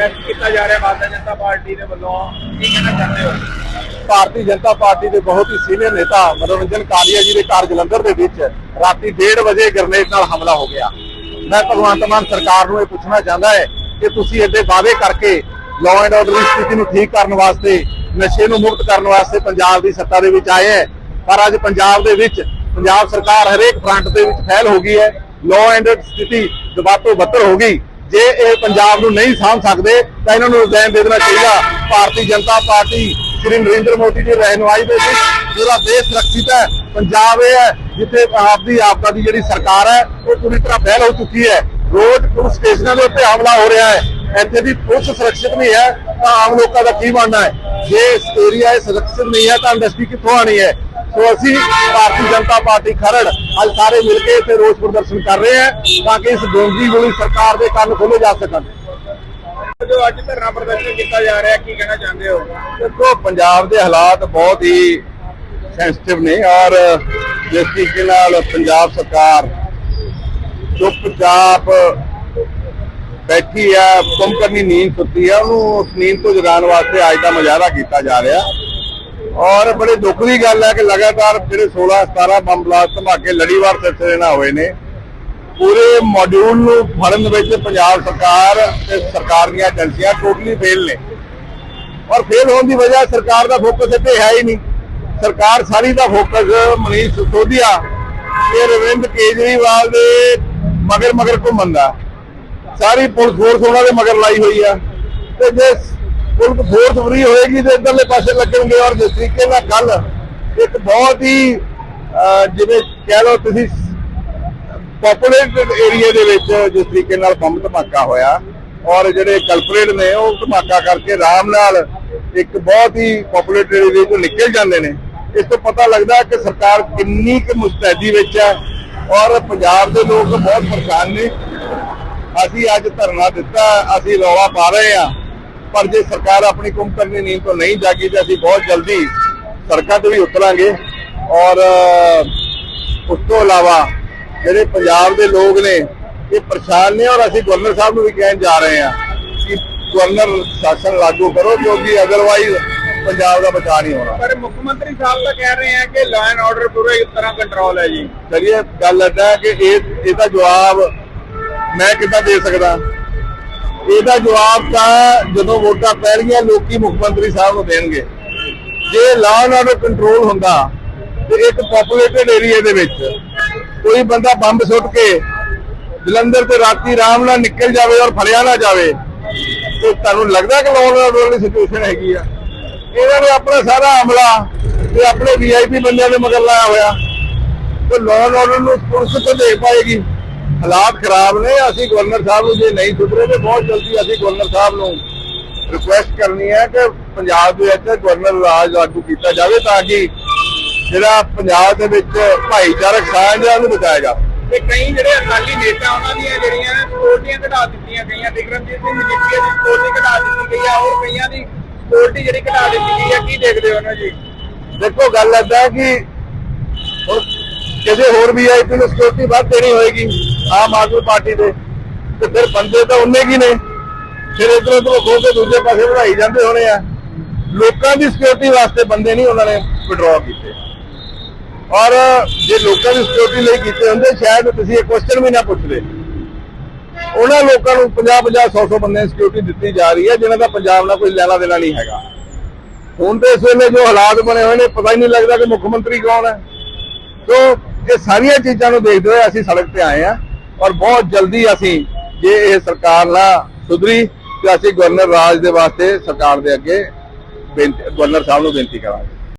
Protest ਕੀਤਾ ਜਾ ਰਿਹਾ, ਭਾਰਤੀ ਜਨਤਾ ਪਾਰਟੀ ਦੇ ਵੱਲੋਂ। ਕੀ ਕਹਿਣਾ ਚਾਹੁੰਦੇ ਹੋ? ਭਾਰਤੀ ਜਨਤਾ ਪਾਰਟੀ ਦੇ ਬਹੁਤ ਹੀ ਸੀਨੀਅਰ ਨੇਤਾ ਮਨੋਰੰਜਨ ਕਾਲੀਆ ਜੀ ਦੇ ਘਰ ਜਲੰਧਰ ਦੇ ਵਿੱਚ ਰਾਤੀ 1:30 ਵਜੇ ਗ੍ਰਨੇਡ ਨਾਲ ਹਮਲਾ ਹੋ ਗਿਆ। ਮੈਂ ਭਗਵੰਤ ਮਾਨ ਸਰਕਾਰ ਨੂੰ ਇਹ ਪੁੱਛਣਾ ਚਾਹੁੰਦਾ ਹੈ ਕਿ ਤੁਸੀਂ ਐਡੇ ਵਾਅਦੇ ਕਰਕੇ ਲਾਅ ਐਂਡ ਆਰਡਰ ਦੀ ਸਥਿਤੀ ਨੂੰ ਠੀਕ ਕਰਨ ਵਾਸਤੇ, ਨਸ਼ੇ ਨੂੰ ਮੁਕਤ ਕਰਨ ਵਾਸਤੇ ਪੰਜਾਬ ਦੀ ਸੱਤਾ ਦੇ ਵਿੱਚ ਆਏ ਹੈ। ਪਰ ਅੱਜ ਪੰਜਾਬ ਦੇ ਵਿੱਚ ਪੰਜਾਬ ਸਰਕਾਰ ਹਰੇਕ ਫਰੰਟ ਦੇ ਵਿੱਚ ਫੈਲ ਹੋ ਗਈ ਹੈ। ਲਾਅ ਐਂਡ ਆਰਡਰ ਸਥਿਤੀ ਦਬਾਤੋਂ ਬੱਤਰ ਹੋ ਗਈ। ਜੇ ਇਹ ਪੰਜਾਬ ਨੂੰ ਨਹੀਂ ਸਾਂਭ ਸਕਦੇ, ਤਾਂ ਇਹਨਾਂ ਨੂੰ ਰਿਜ਼ਾਈਨ ਦੇ ਦੇਣਾ ਚਾਹੀਦਾ। ਭਾਰਤੀ ਜਨਤਾ ਪਾਰਟੀ ਸ੍ਰੀ ਨਰਿੰਦਰ ਮੋਦੀ ਦੀ ਰਹਿਨੁਮਾਈ ਦੇ ਵਿੱਚ ਪੂਰਾ ਦੇਸ਼ ਸੁਰੱਖਿਅਤ ਹੈ। ਪੰਜਾਬ ਇਹ ਹੈ ਜਿੱਥੇ ਆਪਦੀ ਆਪਦਾ ਦੀ ਜਿਹੜੀ ਸਰਕਾਰ ਹੈ, ਉਹ ਪੂਰੀ ਤਰ੍ਹਾਂ ਫੈਲ ਹੋ ਚੁੱਕੀ ਹੈ। ਰੋਡ ਪੁਲਿਸ ਸਟੇਸ਼ਨਾਂ ਦੇ ਉੱਤੇ ਹਮਲਾ ਹੋ ਰਿਹਾ ਹੈ। ਇੱਥੇ ਦੀ ਪੁਲਿਸ ਸੁਰੱਖਿਅਤ ਨਹੀਂ ਹੈ, ਤਾਂ ਆਮ ਲੋਕਾਂ ਦਾ ਕੀ ਬਣਨਾ ਹੈ? ਜੇ ਏਰੀਆ ਇਹ ਸੁਰੱਖਿਅਤ ਨਹੀਂ ਹੈ, ਤਾਂ ਇੰਡਸਟਰੀ ਕਿੱਥੋਂ ਆਣੀ ਹੈ? ਸੋ ਅਸੀਂ ਭਾਰਤੀ ਜਨਤਾ ਪਾਰਟੀ ਖਰੜ ਅੱਜ ਸਾਰੇ ਮਿਲ ਕੇ ਇੱਥੇ ਰੋਸ ਪ੍ਰਦਰਸ਼ਨ ਕਰ ਰਹੇ ਹਾਂ ਤਾਂ ਕਿ ਇਸ ਦੋਂਦੀ ਗੋਲੀ ਸਰਕਾਰ ਦੇ ਕੰਨ ਖੋਲੇ ਜਾ ਸਕਣ। ਜੋ ਅੱਜ ਧਰਨਾ ਪ੍ਰਦਰਸ਼ਨ ਕੀਤਾ ਜਾ ਰਿਹਾ ਕੀ ਕਹਿਣਾ ਚਾਹੁੰਦੇ ਹੋ? ਦੇਖੋ ਪੰਜਾਬ ਦੇ ਹਾਲਾਤ ਬਹੁਤ ਹੀ ਸੈਂਸਿਟਿਵ ਨੇ ਔਰ ਜਿਸ ਤਰੀਕੇ ਨਾਲ ਪੰਜਾਬ ਸਰਕਾਰ ਚੁੱਪਚਾਪ ਬੈਠੀ ਆ ਕੰਪਨੀ ਨੀਂਦ ਸੁੱਤੀ ਆ ਉਹਨੂੰ ਉਸ ਨੀਂਦ ਤੋਂ ਜਗਾਉਣ ਵਾਸਤੇ ਅੱਜ ਦਾ ਮੁਜ਼ਾਹਰਾ ਕੀਤਾ ਜਾ ਰਿਹਾ। ਔਰ ਬੜੇ ਦੁੱਖ ਦੀ ਗੱਲ ਹੈ ਕਿ ਲਗਾਤਾਰ ਜਿਹੜੇ 16 17 ਬੰਬ ਬਲਾਸਟ ਧਮਾਕੇ ਲੜੀਵਾਰ ਸਿਲਸਿਲੇ ਨਾਲ ਹੋਏ ਨੇ, ਪੂਰੇ ਮੋਡਿਊਲ ਨੂੰ ਫੜਨ ਵਿੱਚ ਪੰਜਾਬ ਸਰਕਾਰ ਤੇ ਸਰਕਾਰ ਦੀਆਂ ਏਜੰਸੀਆਂ ਟੋਟਲੀ ਫੇਲ ਨੇ। ਔਰ ਫੇਲ ਹੋਣ ਦੀ ਵਜ੍ਹਾ ਸਰਕਾਰ ਦਾ ਫੋਕਸ ਇੱਥੇ ਹੈ ਹੀ ਨਹੀਂ। ਸਰਕਾਰ ਸਾਰੀ ਦਾ ਫੋਕਸ ਮਨੀਸ਼ ਸਿਸੋਦੀਆ ਤੇ ਰਵਿੰਦ ਕੇਜਰੀਵਾਲ ਦੇ ਮਗਰ ਮਗਰ ਘੁੰਮਣ ਦਾ। ਸਾਰੀ ਪੁਲਿਸ ਫੋਰਸ ਉਹਨਾਂ ਦੇ ਮਗਰ ਲਾਈ ਹੋਈ ਆ। ਤੇ ਜੇ ਪੁਲਿਸ ਫੋਰਸ ਫਰੀ ਹੋਏਗੀ ਤੇ ਇਧਰਲੇ ਪਾਸੇ ਲੱਗਣਗੇ ਔਰ ਜਿਸ ਤਰੀਕੇ ਨਾਲ ਕੱਲ ਇੱਕ ਬਹੁਤ ਹੀ ਜਿਵੇਂ ਕਹਿ ਲਓ ਤੁਸੀਂ ਪੋਪੂਲੇਟਡ ਏਰੀਆ ਦੇ ਵਿੱਚ ਜਿਸ ਤਰੀਕੇ ਨਾਲ ਬੰਬ ਧਮਾਕਾ ਹੋਇਆ ਔਰ ਜਿਹੜੇ ਕਲਪਰੇਟ ਨੇ ਉਹ ਧਮਾਕਾ ਕਰਕੇ ਆਰਾਮ ਨਾਲ ਇੱਕ ਬਹੁਤ ਹੀ ਪੋਪੂਲੇਟਡ ਏਰੀਆ ਤੋਂ ਨਿਕਲ ਜਾਂਦੇ ਨੇ। ਇਸ ਤੋਂ ਪਤਾ ਲੱਗਦਾ ਕਿ ਸਰਕਾਰ ਕਿੰਨੀ ਕੁ ਮੁਸਤੈਦੀ ਵਿੱਚ ਹੈ ਔਰ ਪੰਜਾਬ ਦੇ ਲੋਕ ਬਹੁਤ ਪਰੇਸ਼ਾਨ ਨੇ। ਅਸੀਂ ਅੱਜ ਧਰਨਾ ਦਿੱਤਾ, ਅਸੀਂ ਰੌਲਾ ਪਾ ਰਹੇ ਹਾਂ। ਪਰ ਜੇ ਸਰਕਾਰ ਆਪਣੀ ਕੁੰਭਕਰਨੀ ਨੀਂਦ ਤੋਂ ਨਹੀਂ ਜਾਗੀ ਤਾਂ ਅਸੀਂ ਬਹੁਤ ਜਲਦੀ ਸੜਕਾਂ ਤੇ ਵੀ ਉਤਰਾਂਗੇ। ਔਰ ਉਸ ਤੋਂ ਇਲਾਵਾ ਜਿਹੜੇ ਪੰਜਾਬ ਦੇ ਲੋਕ ਨੇ ਇਹ ਪਰੇਸ਼ਾਨ ਨੇ ਔਰ ਅਸੀਂ ਗਵਰਨਰ ਸਾਹਿਬ ਨੂੰ ਵੀ ਕਹਿਣ ਜਾ ਰਹੇ ਹਾਂ ਕਿ ਗਵਰਨਰ ਸ਼ਾਸਨ ਲਾਗੂ ਕਰੋ ਕਿਉਂਕਿ ਅਦਰਵਾਈਜ਼ ਪੰਜਾਬ ਦਾ ਬਚਾਅ ਨਹੀਂ ਹੋਣਾ। ਪਰ ਮੁੱਖ ਮੰਤਰੀ ਸਾਹਿਬ ਤਾਂ ਕਹਿ ਰਹੇ ਆ ਕਿ ਲਾਅ ਐਂਡ ਆਰਡਰ ਪੂਰੇ ਤਰ੍ਹਾਂ ਕੰਟਰੋਲ ਹੈ ਜੀ। ਕਰੀਏ ਗੱਲ ਏਦਾਂ ਹੈ ਕਿ ਇਹ ਇਹਦਾ ਜਵਾਬ ਮੈਂ ਕਿੱਦਾਂ ਦੇ ਸਕਦਾ? ਇਹਦਾ ਜਵਾਬ ਤਾਂ ਜਦੋਂ ਵੋਟਾਂ ਪੈਣਗੀਆਂ, ਲੋਕੀ ਮੁੱਖ ਮੰਤਰੀ ਸਾਹਿਬ ਨੂੰ ਦੇਣਗੇ। ਜੇ ਲਾਅ ਐਂਡ ਆਰਡਰ ਕੰਟਰੋਲ ਹੁੰਦਾ, ਤੇ ਇੱਕ ਪੋਪੂਲੇਟਡ ਏਰੀਆ ਦੇ ਵਿੱਚ ਕੋਈ ਬੰਦਾ ਬੰਬ ਸੁੱਟ ਕੇ ਜਲੰਧਰ ਤੇ ਰਾਤੀ ਆਰਾਮ ਨਾਲ ਨਿਕਲ ਜਾਵੇ ਔਰ ਫੜਿਆ ਨਾ ਜਾਵੇ, ਤੇ ਤੁਹਾਨੂੰ ਲੱਗਦਾ ਕਿ ਲਾਅ ਐਂਡ ਆਰਡਰ ਦੀ ਸਿਚੁਏਸ਼ਨ ਹੈਗੀ ਆ? ਇਹਨਾਂ ਨੇ ਆਪਣਾ ਸਾਰਾ ਹਮਲਾ ਤੇ ਆਪਣੇ ਵੀਆਈਪੀ ਬੰਦਿਆਂ ਦੇ ਮਗਰ ਲਾਇਆ ਹੋਇਆ। ਤੇ ਲਾਅ ਐਂਡ ਆਰਡਰ ਨੂੰ ਪੁਲਿਸ ਤੋਂ ਦੇਖ ਪਾਏਗੀ। ਹਾਲਾਤ ਖਰਾਬ ਨੇ ਅਸੀਂ ਗਵਰਨਰ ਸਾਹਿਬ ਨੂੰ ਜੇ ਨਹੀਂ ਸੁਧਰੇ ਤੇ ਬਹੁਤ ਜਲਦੀ ਅਸੀਂ ਗਵਰਨਰ ਸਾਹਿਬ ਨੂੰ ਰਿਕੁਐਸਟ ਕਰਨੀ ਹੈ ਕਿ ਪੰਜਾਬ ਦੇ ਵਿੱਚ ਗਵਰਨਰ ਰਾਜ ਲਾਗੂ ਕੀਤਾ ਜਾਵੇ ਤਾਂ ਕਿ ਜਿਹੜਾ ਪੰਜਾਬ ਦੇ ਵਿੱਚ ਭਾਈਚਾਰਕ ਸਾਂਝ ਹੈ ਉਹਨੂੰ ਬਚਾਇਆ ਜਾਵੇ। ਤੇ ਕਈ ਜਿਹੜੇ ਅਕਾਲੀ ਨੇਤਾ ਉਹਨਾਂ ਦੀਆਂ ਜਿਹੜੀਆਂ ਸਕਿਉਰਟੀਆਂ ਘਟਾ ਦਿੱਤੀਆਂ ਗਈਆਂ ਵਿਕਰਮਜੀਤ ਸਿੰਘ ਮਜੀਠੀਆ ਦੀ ਸਕਿਉਰਟੀ ਘਟਾ ਦਿੱਤੀ ਗਈ ਆ ਹੋਰ ਕਈਆਂ ਦੀ ਸਕਿਉਰਟੀ ਜਿਹੜੀ ਘਟਾ ਦਿੱਤੀ ਗਈ ਆ ਕੀ ਦੇਖਦੇ ਹੋ ਨਾ ਜੀ? ਦੇਖੋ ਗੱਲ ਹੈ ਕਿ ਹੁਣ ਕਿਸੇ ਹੋਰ ਵੀ ਆਈਪੀ ਨੂੰ ਸਿਕਿਉਰਿਟੀ ਵੱਧ ਦੇਣੀ ਹੋਏਗੀ ਆਮ ਆਦਮੀ ਪਾਰਟੀ ਦੇ, ਤੇ ਫਿਰ ਬੰਦੇ ਤਾਂ ਉਹਨੇ ਕੀ ਨੇ? ਫਿਰ ਇਧਰ ਉਧਰ ਖੋ ਕੇ ਦੂਜੇ ਪਾਸੇ ਵਧਾਈ ਜਾਂਦੇ ਹੋਣੇ ਆ। ਲੋਕਾਂ ਦੀ ਸਿਕਿਉਰਿਟੀ ਵਾਸਤੇ ਬੰਦੇ ਨਹੀਂ ਉਹਨਾਂ ਨੇ ਵਿਡਰਾਅ ਕੀਤੇ। ਔਰ ਜੇ ਲੋਕਾਂ ਦੀ ਸਿਕਿਉਰਿਟੀ ਲਈ ਕੀਤੇ ਹੁੰਦੇ, ਸ਼ਾਇਦ ਤੁਸੀਂ ਇਹ ਕੁਐਸਚਨ ਵੀ ਨਾ ਪੁੱਛਦੇ। ਉਹਨਾਂ ਲੋਕਾਂ ਨੂੰ 50 50 100 100 ਬੰਦੇ ਸਿਕਿਉਰਿਟੀ ਦਿੱਤੀ ਜਾ ਰਹੀ ਹੈ, ਜਿਨ੍ਹਾਂ ਦਾ ਪੰਜਾਬ ਨਾਲ ਕੋਈ ਲੈਣਾ ਦੇਣਾ ਨਹੀਂ ਹੈਗਾ। ਹੁਣ ਤੇ ਇਸ ਵੇਲੇ ਜੋ ਹਾਲਾਤ ਬਣੇ ਹੋਏ ਨੇ, ਪਤਾ ਹੀ ਨਹੀਂ ਲੱਗਦਾ ਕਿ ਮੁੱਖ ਮੰਤਰੀ ਕੌਣ ਹੈ। ਸੋ ਇਹ ਸਾਰੀਆਂ ਚੀਜ਼ਾਂ ਨੂੰ ਦੇਖਦੇ ਹੋਏ ਅਸੀਂ ਸੜਕ ਤੇ ਆਏ ਹਾਂ ਔਰ ਬਹੁਤ ਜਲਦੀ ਅਸੀਂ ਜੇ ਇਹ ਸਰਕਾਰ ਨਾ ਸੁਧਰੀ ਤੇ ਅਸੀਂ ਗਵਰਨਰ ਰਾਜ ਦੇ ਵਾਸਤੇ ਸਰਕਾਰ ਦੇ ਅੱਗੇ ਬੇਨਤੀ ਗਵਰਨਰ ਸਾਹਿਬ ਨੂੰ ਬੇਨਤੀ ਕਰਾਂਗੇ।